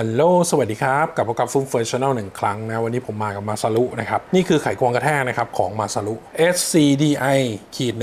ฮัลโหล สวัสดีครับ กลับมากับฟุ้มเฟิร์ชแนลหนึ่งครั้งนะ วันนี้ผมมากับมาซารุนะครับ นี่คือไขควงกระแทกนะครับ ของมาซารุ SCDI ขีด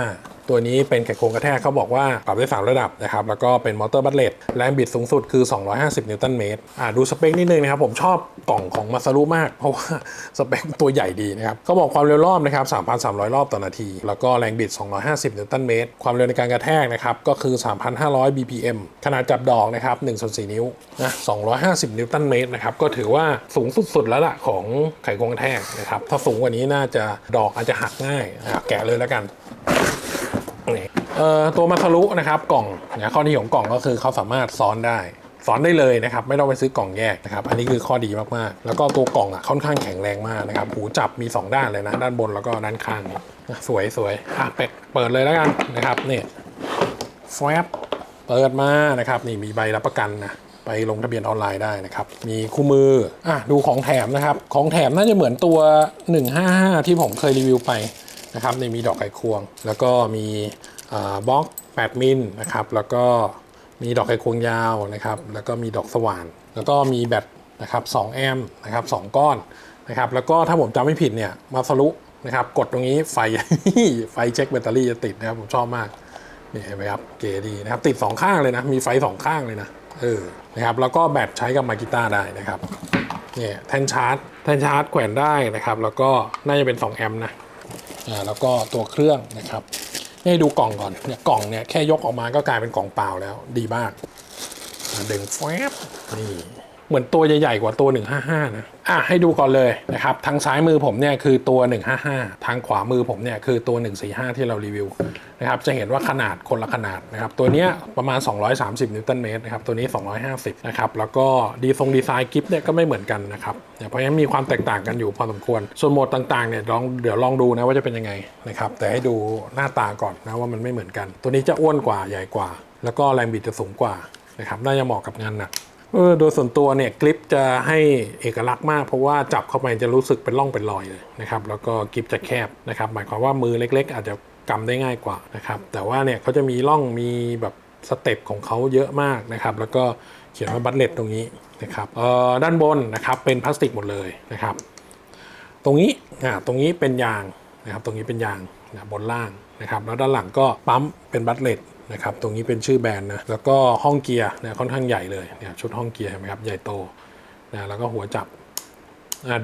145 ตัวนี้เป็นไขควงกระแทกเขาบอกว่าปรับได้ 3 ระดับนะครับ แล้วก็เป็นมอเตอร์บัตเลตแรงบิดสูงสุดคือ 250 นิวตันเมตรอ่าดูสเปคนิดนึงนะครับ ผมชอบกล่องของมาซารุมาก เพราะว่าสเปคตัวใหญ่ดีนะครับเขาบอกความเร็วรอบนะครับ 3,300 รอบต่อนาที แล้วก็แรงบิด 250 นิวตันเมตร ความเร็วในการกระแทกนะครับก็คือ 3,500 BPM ขนาดจับดอกนะครับ1ส่วน4นิ้วนะ250 นิวตันเมตรนะครับก็ถือว่าสูงสุดๆแล้วล่ะของไขควงกระแทกนะครับถ้าสูงกว่านี้น่าจะดอกอาจจะหักง่ายอะแกะเลยแล้วกัน นี่เอ่อตัวมาทะลุนะครับกล่องนะข้อดีของกล่องก็คือเขาสามารถซ้อนได้ซ้อนได้เลยนะครับ ไม่ต้องไปซื้อกล่องแยกนะครับ อันนี้คือข้อดีมากๆ แล้วก็ตัวกล่องอะค่อนข้างแข็งแรงมากนะครับ หูจับมี 2 ด้านเลยนะ ด้านบนแล้วก็ด้านข้างสวยสวยอะเป็ดเปิดเลยแล้วกันนะครับนี่แฟบเปิดมานะครับ นี่มีใบรับประกันนะไปลงทะเบียนออนไลน์ได้นะครับ มีคู่มืออะดูของแถมนะครับ ของแถมน่าจะเหมือนตัว 155 ที่ผมเคยรีวิวไป นะครับในมีดอกไขควง แล้วก็มีบล็อก 8 มิลนะครับ แล้วก็มีดอกไขควงยาวนะครับ แล้วก็มีดอกสว่าน แล้วก็มีแบตนะครับ2แอมป์นะครับ2ก้อนนะครับ แล้วก็ถ้าผมจำไม่ผิดเนี่ยมาสรุนะครับ กดตรงนี้ไฟไฟเช็คแบตเตอรี่จะติดนะครับ ผมชอบมากนี่เห็นไหมครับเก๋ดีนะครับ ติด 2 ข้างเลยนะ มีไฟ 2 ข้างเลยนะเออนะครับ แล้วก็แบตใช้กับไมกีตาร์ได้นะครับเนี่ยแทนชาร์จแทนชาร์จแขวนได้นะครับ แล้วก็น่าจะเป็น 2 แอมป์นะ อ่าแล้วก็ตัวเครื่องนะครับให้ดูกล่องก่อนเนี่ยกล่องเนี่ยแค่ยกออกมาก็กลายเป็นกล่องเปล่าแล้วดีมากดึงแฟบนี่ เหมือนตัวใหญ่ๆกว่าตัว 155 นะอะให้ดูก่อนเลยนะครับทางซ้ายมือผมเนี่ยคือตัว 155 ทางขวามือผมเนี่ยคือตัว 145 ที่เรารีวิวนะครับจะเห็นว่าขนาดคนละขนาดนะครับตัวเนี้ยประมาณ 230 นิวตันเมตรนะครับตัวนี้ 250 นะครับแล้วก็ดีทรงดีไซน์กิฟต์เนี่ยก็ไม่เหมือนกันนะครับเนี่ยเพราะฉะนั้นมีความแตกต่างกันอยู่พอสมควร ส่วนโหมดต่างๆเนี่ยลองเดี๋ยวลองดูนะว่าจะเป็นยังไงนะครับแต่ให้ดูหน้าตาก่อนนะว่ามันไม่เหมือนกัน ตัวนี้จะอ้วนกว่าใหญ่กว่า แล้วก็แรงบิดจะสูงกว่านะครับน่าจะเหมาะกับงานหนัก โดยส่วนตัวเนี่ยกริปจะให้เอกลักษณ์มาก เพราะว่าจับเข้าไปจะรู้สึกเป็นร่องเป็นรอยเลยนะครับแล้วก็กริปจะแคบนะครับหมายความว่ามือเล็ก ๆ อาจจะกำได้ง่ายกว่านะครับแต่ว่าเนี่ยเขาจะมีร่องมีแบบสเต็ปของเขาเยอะมากนะครับแล้วก็เขียนว่าบัตเลตตรงนี้นะครับด้านบนนะครับเป็นพลาสติกหมดเลยนะครับตรงนี้อ่าตรงนี้เป็นยางนะครับตรงนี้เป็นยางนะบนล่างนะครับแล้วด้านหลังก็ปั๊มเป็นบัตเลต นะครับตรงนี้เป็นชื่อแบรนด์นะแล้วก็ห้องเกียร์นี่ยค่อนข้างใหญ่เลยเนี่ยชุดห้องเกียร์เห็นไหมครับใหญ่โตนะแล้วก็หัวจับ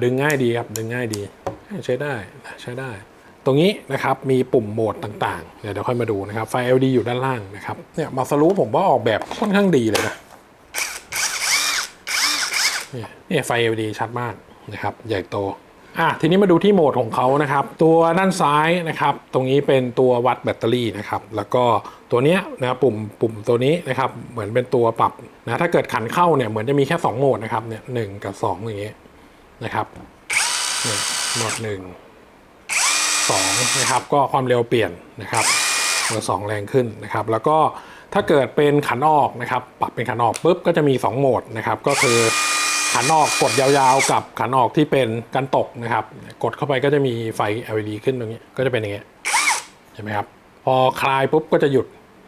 ดึงง่ายดีครับดึงง่ายดีใช้ได้ใช้ได้ ตรงนี้นะครับมีปุ่มโหมดต่างๆเดี๋ยวเดี๋ยวค่อยมาดูนะครับไฟ LED อยู่ด้านล่างนะครับเนี่ยมาสรุปผมว่าออกแบบค่อนข้างดีเลยนะเนี่ยไฟ LED ชัดมากนะครับใหญ่โต อะทีนี้มาดูที่โหมดของเขานะครับ ตัวด้านซ้ายนะครับ ตรงนี้เป็นตัววัดแบตเตอรี่นะครับ แล้วก็ตัวเนี้ยนะปุ่มปุ่มตัวนี้นะครับ เหมือนเป็นตัวปรับนะถ้าเกิดขันเข้าเนี่ยเหมือนจะมีแค่ 2 โหมดนะครับเนี่ยหนึ่งกับ 2 อย่างเงี้ยนะครับโหมดหนึ่งสองนะครับ ก็ความเร็วเปลี่ยนนะครับเบอร์สองแรงขึ้นนะครับ แล้วก็ถ้าเกิดเป็นขันออกนะครับ ปรับเป็นขันออกปุ๊บก็จะมี 2 โหมดนะครับ ก็คือ ขันออกกดยาวๆ กับขันออกที่เป็นกันตกนะครับ กดเข้าไปก็จะมีไฟ LED ขึ้นตรงนี้ก็จะเป็นอย่างเงี้ยเห็นไหมครับ พอคลายปุ๊บก็จะหยุด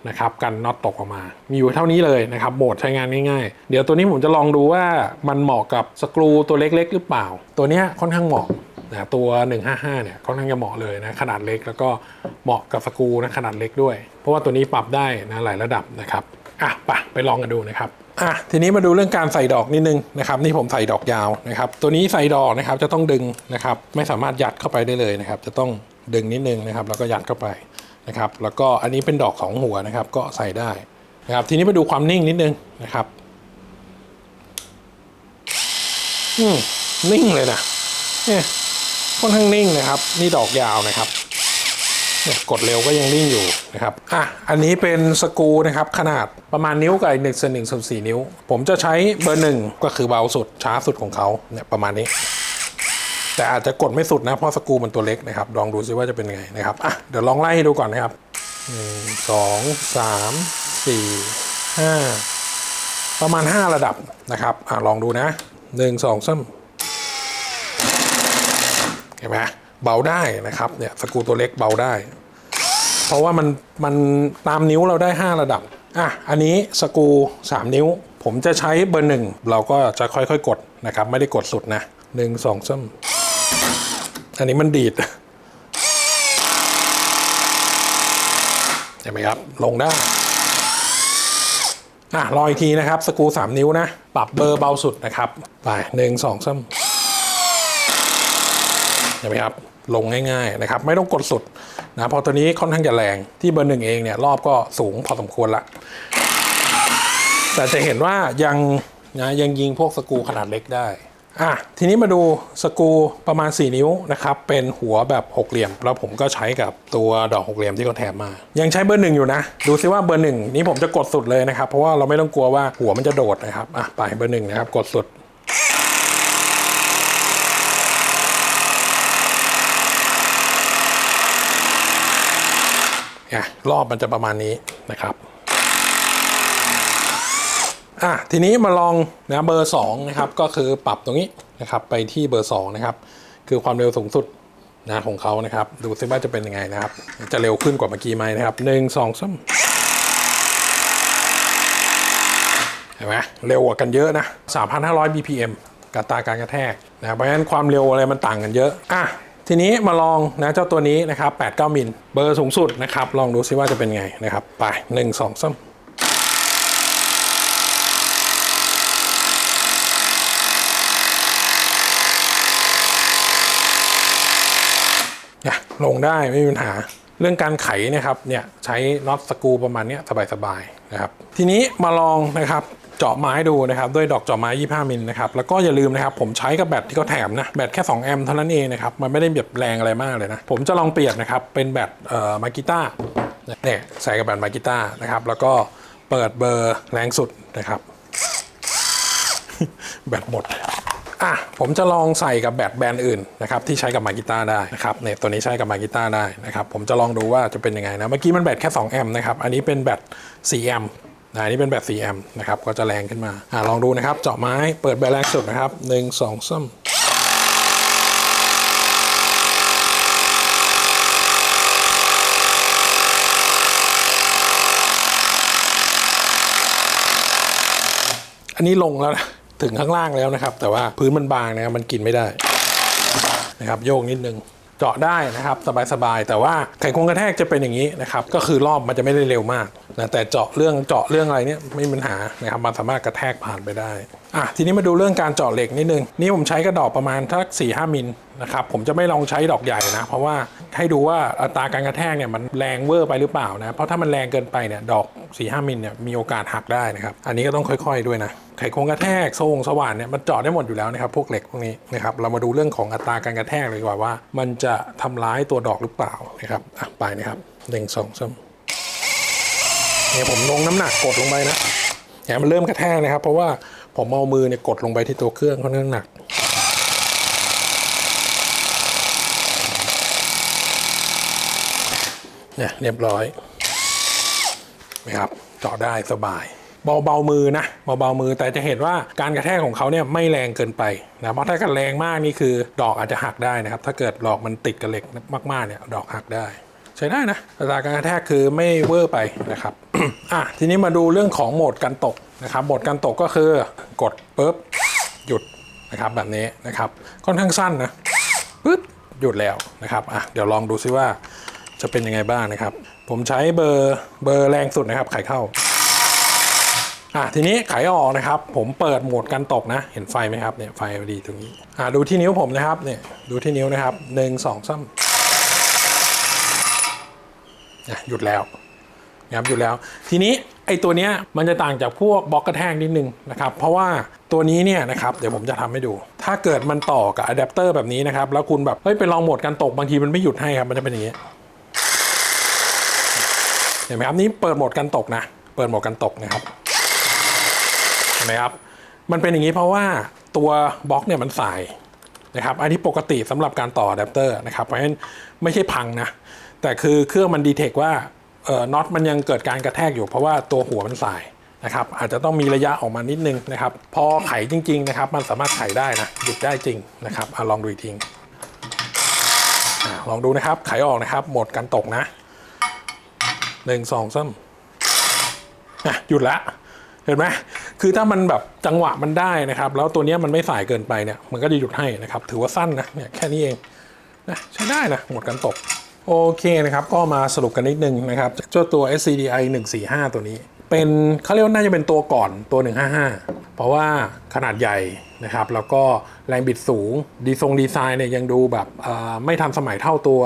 นะครับกันน็อตตกออกมา มีอยู่เท่านี้เลยนะครับโหมดใช้งานง่ายๆ เดี๋ยวตัวนี้ผมจะลองดูว่ามันเหมาะกับสกรูตัวเล็กๆ หรือเปล่า ตัวเนี้ยค่อนข้างเหมาะนะตัว 155 เนี่ยค่อนข้างจะเหมาะเลยนะขนาดเล็กแล้วก็เหมาะกับสกรูนะขนาดเล็กด้วย เพราะว่าตัวนี้ปรับได้นะหลายระดับนะครับอะไปไปลองกันดูนะครับ อะทีนี้มาดูเรื่องการใส่ดอกนิดนึงนะครับนี่ผมใส่ดอกยาวนะครับ ตัวนี้ใส่ดอกนะครับจะต้องดึงนะครับ ไม่สามารถยัดเข้าไปได้เลยนะครับ จะต้องดึงนิดนึงนะครับ แล้วก็ยัดเข้าไปนะครับ แล้วก็อันนี้เป็นดอกสองหัวนะครับ ก็ใส่ได้นะครับ ทีนี้มาดูความนิ่งนิดนึงนะครับอืมนิ่งเลยนะเนี่ยค่อนข้างนิ่งนะครับ นี่ดอกยาวนะครับ กดเร็วก็ยังนิ่งอยู่นะครับอะอันนี้เป็นสกูนะครับขนาดประมาณนิ้วกับอีกหนึ่งส่วนหนึ่งส่วนสี่นิ้ว ผมจะใช้เบอร์หนึ่งก็คือเบาสุดช้าสุดของเขาเนี่ยประมาณนี้ แต่อาจจะกดไม่สุดนะเพราะสกูมันตัวเล็กนะครับลองดูซิว่าจะเป็นไงนะครับอะเดี๋ยวลองไล่ให้ดูก่อนนะครับหนึ่งสองสามสี่ห้าประมาณห้าระดับนะครับอะลองดูนะหนึ่งสองสามเห็นไหม เบาได้นะครับเนี่ยสกูตัวเล็กเบาได้ เพราะว่ามันมันตามนิ้วเราได้ 5 ระดับอะอันนี้สกู 3 นิ้ว ผมจะใช้เบอร์หนึ่งเราก็จะค่อยๆ กดนะครับ ไม่ได้กดสุดนะหนึ่งสองสามอันนี้มันดีดเห็นไหมครับ ลงได้อะรออีกทีนะครับ สกูสามนิ้วนะ ปรับเบอร์เบาสุดนะครับ ไปหนึ่งสองสาม เห็นไหมครับลงง่ายๆนะครับไม่ต้องกดสุดนะพราะตัวนี้ค่อนข้างจะแรงที่เบอร์หนึ่งเองเนี่ยรอบก็สูงพอสมควรละ แต่จะเห็นว่ายังนะยังยิงพวกสกูขนาดเล็กได้อะทีนี้มาดูสกูประมาณ 4 นิ้วนะครับเป็นหัวแบบหกเหลี่ยม แล้วผมก็ใช้กับตัวดอกหกเหลี่ยมที่เขาแถมมา ยังใช้เบอร์หนึ่งอยู่นะ ดูซิว่าเบอร์หนึ่งนี้ผมจะกดสุดเลยนะครับ เพราะว่าเราไม่ต้องกลัวว่าหัวมันจะโดดนะครับอะไปเบอร์หนึ่งนะครับกดสุด อะรอบมันจะประมาณนี้นะครับอะทีนี้มาลองนะเบอร์2นะครับก็คือปรับตรงนี้นะครับไปที่เบอร์2นะครับคือความเร็วสูงสุดนะของเขานะครับ ดูซิว่าจะเป็นยังไงนะครับ จะเร็วขึ้นกว่าเมื่อกี้ไหมนะครับหนึ่งสองสามเห็นไหมเร็วกว่ากันเยอะนะ 3,500 BPM กับตราการกระแทกนะเพราะฉะนั้นความเร็วอะไรมันต่างกันเยอะอะ ทีนี้มาลองนะเจ้าตัวนี้นะครับ8-9มิลเบอร์สูงสุดนะครับ ลองดูซิว่าจะเป็นไงนะครับ ไป 1 2 3เนี่ยลงได้ไม่มีปัญหาเรื่องการไขนะครับเนี่ยใช้น็อตสกูประมาณนี้สบายๆนะครับทีนี้มาลองนะครับ เจาะไม้ดูนะครับด้วยดอกเจาะไม้ 25 มิลนะครับแล้วก็อย่าลืมนะครับผมใช้กับแบตที่เขาแถมนะแบตแค่2แอมป์เท่านั้นเองนะครับมันไม่ได้แบบแรงอะไรมากเลยนะผมจะลองเปลี่ยนนะครับเป็นแบตเอ่อมากิต้าเนี่ยใส่กับแบตมากิต้านะครับแล้วก็เปิดเบอร์แรงสุดนะครับแบตหมดอะผมจะลองใส่กับแบตแบรนด์อื่นนะครับที่ใช้กับมากิต้าได้นะครับเนี่ยตัวนี้ใช้กับมากิต้าได้นะครับผมจะลองดูว่าจะเป็นยังไงนะเมื่อกี้มันแบตแค่2แอมป์นะครับอันนี้เป็นแบต4แอมป์ นะอันนี้เป็นแบต4แอมป์นะครับ ก็จะแรงขึ้นมาอะลองดูนะครับ เจาะไม้เปิดแบตแรงสุดนะครับ 1 2 3อันนี้ลงแล้วนะถึงข้างล่างแล้วนะครับ แต่ว่าพื้นมันบางนะครับมันกินไม่ได้นะครับโยกนิดนึง เจาะได้นะครับสบายๆแต่ว่าไขควงกระแทกจะเป็นอย่างนี้นะครับก็คือรอบมันจะไม่ได้เร็วมากนะแต่เจาะเรื่องเจาะเรื่องอะไรเนี่ยไม่มีปัญหานะครับมันสามารถกระแทกผ่านไปได้อะทีนี้มาดูเรื่องการเจาะเหล็กนิดนึงนี่ผมใช้กระดอกประมาณทัก4 5มิลนะครับผมจะไม่ลองใช้ดอกใหญ่นะ เพราะว่าให้ดูว่าอัตราการกระแทกเนี่ยมันแรงเวอร์ไปหรือเปล่านะเพราะถ้ามันแรงเกินไปเนี่ยดอก4ีหมิลเนี่ยมีโอกาสหักได้นะครับอันนี้ก็ต้องค่อย ๆด้วยนะ ไขควงกระแทกทรงสว่านเนี่ยมันเจาะได้หมดอยู่แล้วนะครับพวกเหล็กพวกนี้นะครับเรามาดูเรื่องของอัตราการกระแทกเลยดีกว่าว่า มันจะทำร้ายตัวดอกหรือเปล่านะครับอะไปนะครับหนึ่งสองสามเนี่ยผมลงน้ำหนักกดลงไปนะเนี่ยมันเริ่มกระแทกนะครับ เพราะว่าผมเอามือเนี่ยกดลงไปที่ตัวเครื่องค่อนข้างหนักเนี่ยเรียบร้อยนะครับเจาะได้สบาย เบาๆมือนะเบาๆมือแต่จะเห็นว่าการกระแทกของเขาเนี่ยไม่แรงเกินไปนะเพราะถ้ากิดแรงมากนี่คือดอกอาจจะหักได้นะครับ ถ้าเกิดดอกมันติดกับเหล็กมากๆเนี่ยดอกหักได้ใช้ได้นะอัตราการกระแทกคือไม่เวอร์ไปนะครับอะทีนี้มาดูเรื่องของโหมดการตกนะครับโหมดการตกก็คือกดปุ๊บหยุดนะครับแบบนี้นะครับค่อนข้างสั้นนะปึ๊บหยุดแล้วนะครับอะเดี๋ยวลองดูซิว่าจะเป็นยังไงบ้างนะครับ ผมใช้เบอร์เบอร์แรงสุดนะครับไข่เข้า อะทีนี้ไขออกนะครับ ผมเปิดโหมดการตกนะ เห็นไฟไหมครับเนี่ยไฟ LED ตรงนี้อะดูที่นิ้วผมนะครับเนี่ยดูที่นิ้วนะครับหนึ่งสองสามอะหยุดแล้วนะครับหยุดแล้ว ทีนี้ไอ้ตัวเนี้ยมันจะต่างจากพวกบล็อกกระแทกนิดนึงนะครับ เพราะว่าตัวนี้เนี่ยนะครับเดี๋ยวผมจะทำให้ดู ถ้าเกิดมันต่อกับอะแดปเตอร์แบบนี้นะครับ แล้วคุณแบบเฮ้ยไปลองโหมดการตกบางทีมันไม่หยุดให้ครับมันจะเป็นอย่างนี้เห็นไหมครับนี่เปิดโหมดกันตกนะ เปิดโหมดกันตกนะครับ ห็นไหมครับ มันเป็นอย่างนี้เพราะว่าตัวบล็อกเนี่ยมันสายนะครับ อันนี้ปกติสำหรับการต่ออะแดปเตอร์นะครับ เพราะฉะนั้นไม่ใช่พังนะ แต่คือเครื่องมันดีเทคว่าเออน็อตมันยังเกิดการกระแทกอยู่ เพราะว่าตัวหัวมันสายนะครับ อาจจะต้องมีระยะออกมานิดนึงนะครับ พอไขจริง ๆ นะครับ มันสามารถไขได้นะ หยุดได้จริงนะครับอลองดูอีกทีอะลองดูนะครับ ไขออกนะครับ หมดกันตกนะหนึ่งสองสามอะหยุดละ เห็นไหม คือถ้ามันแบบจังหวะมันได้นะครับ แล้วตัวนี้มันไม่สายเกินไปเนี่ยมันก็จะหยุดให้นะครับ ถือว่าสั้นนะเนี่ยแค่นี้เองนะใช้ได้นะหมดกันตกโอเคนะครับ ก็มาสรุปกันนิดนึงนะครับเจ้าตัว SCDI 145 ตัวนี้ เป็นเขาเรียกว่าน่าจะเป็นตัวก่อนตัว 155 เพราะว่าขนาดใหญ่นะครับ แล้วก็แรงบิดสูง ดีทรงดีไซน์เนี่ยยังดูแบบไม่ทันสมัยเท่าตัว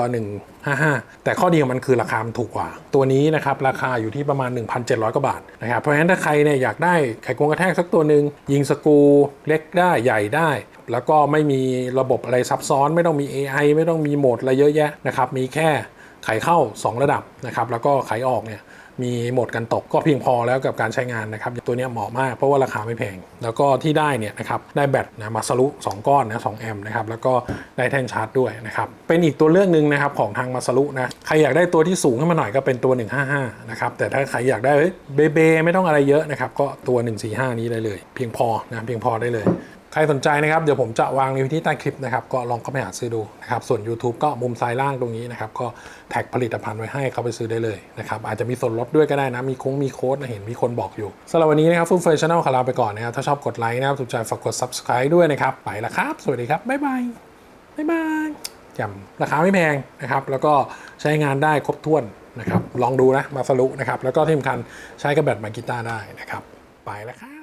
55แต่ข้อดีของมันคือราคามันถูกกว่า ตัวนี้นะครับราคาอยู่ที่ประมาณ 1,700กว่าบาทนะครับเพราะฉะนั้นถ้าใครเนี่ยอยากได้ไขควงกระแทกสักตัวหนึ่งยิงสกูเล็กได้ใหญ่ได้ แล้วก็ไม่มีระบบอะไรซับซ้อน ไม่ต้องมี AI ไม่ต้องมีโหมดอะไรเยอะแยะนะครับมีแค่ไขเข้า 2 ระดับนะครับแล้วก็ไขออกเนี่ย มีโหมดกันตกก็เพียงพอแล้วกับการใช้งานนะครับตัวนี้เหมาะมากเพราะว่าราคาไม่แพง แล้วก็ที่ได้เนี่ยนะครับได้แบตนะมาสรุ 2 ก้อนนะ2แอมป์นะครับแล้วก็ได้แท่นชาร์จด้วยนะครับเป็นอีกตัวเลือกหนึ่งนะครับของทางมาสรุนะใครอยากได้ตัวที่สูงขึ้นมาหน่อยก็เป็นตัว 155นะครับแต่ถ้าใครอยากได้เฮ้ยเบเบไม่ต้องอะไรเยอะนะครับก็ตัว 145 นี้ได้เลย เพียงพอนะเพียงพอได้เลย ใครสนใจนะครับ เดี๋ยวผมจะวางรีวิวที่ใต้คลิปนะครับ ก็ลองเข้าไปหาซื้อดูนะครับ ส่วน YouTube ก็มุมซ้ายล่างตรงนี้นะครับ ก็แท็กผลิตภัณฑ์ไว้ให้เขาไปซื้อได้เลยนะครับ อาจจะมีส่วนลดด้วยก็ได้นะ มีคงมีโค้ดนะเห็นมีคนบอกอยู่สำหรับวันนี้นะครับฟุ่มเฟยช n แนลขอลาไปก่อนนะครับ ถ้าชอบกดไลค์นะครับถูกใจฝากกด subscribe ด้วยนะครับ ไปละครับ สวัสดีครับ บ๊ายบาย บ๊ายบายจำราคาไม่แพงนะครับ แล้วก็ใช้งานได้ครบถ้วนนะครับ ลองดูนะ มาสรุนะครับ แล้วก็ที่สำคัญใช้กับแบตมากีตาร์ได้นะครับ ไปแล้วครับ